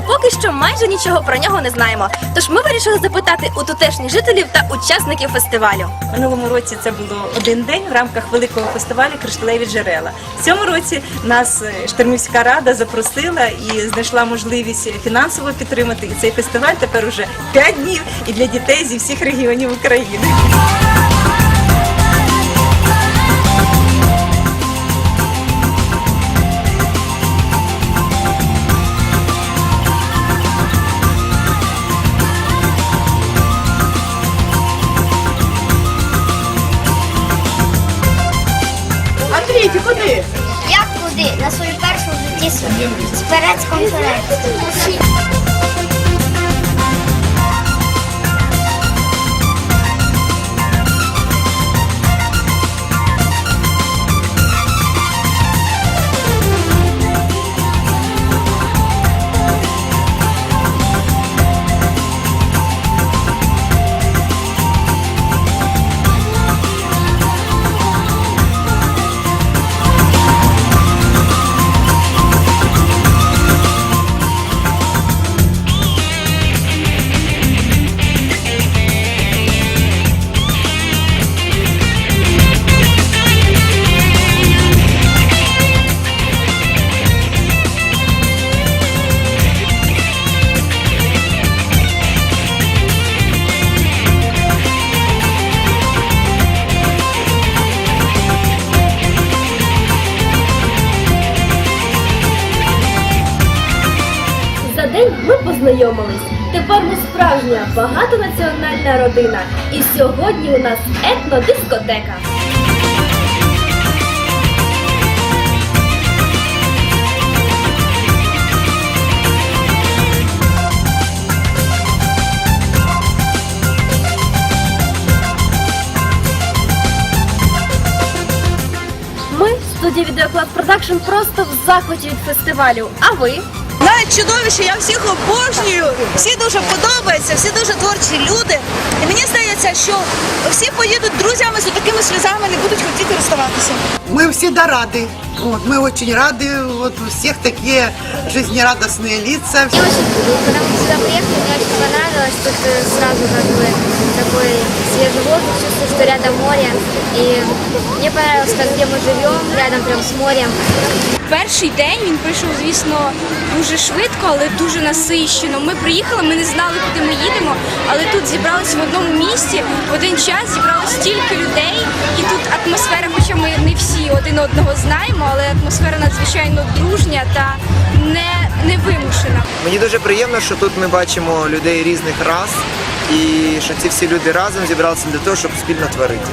поки що майже нічого про нього не знаємо. Тож ми вирішили запитати у тутешніх жителів та учасників фестивалю. Минулому році це було один день в рамках великого фестивалю Кришталеві джерела. В цьому році нас е, Штормівська рада запросила і знайшла можливість фінансово підтримати. Цей фестиваль тепер уже 5 днів і для дітей зі всіх регіонів України. Ти куди? Як куди? На свою першу в житті спецконференцію. День ми познайомились. Тепер ми справжня багатонаціональна родина. І сьогодні у нас етнодискотека. Ми, студія Відеоклад Продакшн, просто в захваті від фестивалю. А ви? Навіть чудовище, я всіх обожнюю. Всі дуже подобаються, всі дуже творчі люди. І мені здається, що всі поїдуть друзями з такими сльозами, не будуть хотіти розставатися. Мы всегда рады. Вот, мы очень рады. Вот у всех такие жизнерадостные лица. Мне очень, когда мы сюда приехали, мне очень понравилось. Тут э, сразу как бы такой свежий воздух, чувствую, что рядом море. И мне понравилось, как где мы рядом прям с морем. Перший день він пройшов, звісно, дуже швидко, але дуже насищено. Ми приїхали, ми не знали, куди ми їдемо, але тут зібралися в одному місці, в один час зібралось стільки людей, і тут один одного знаємо, але атмосфера надзвичайно дружня та не, вимушена. Мені дуже приємно, що тут ми бачимо людей різних рас і що ці всі люди разом зібралися для того, щоб спільно творити.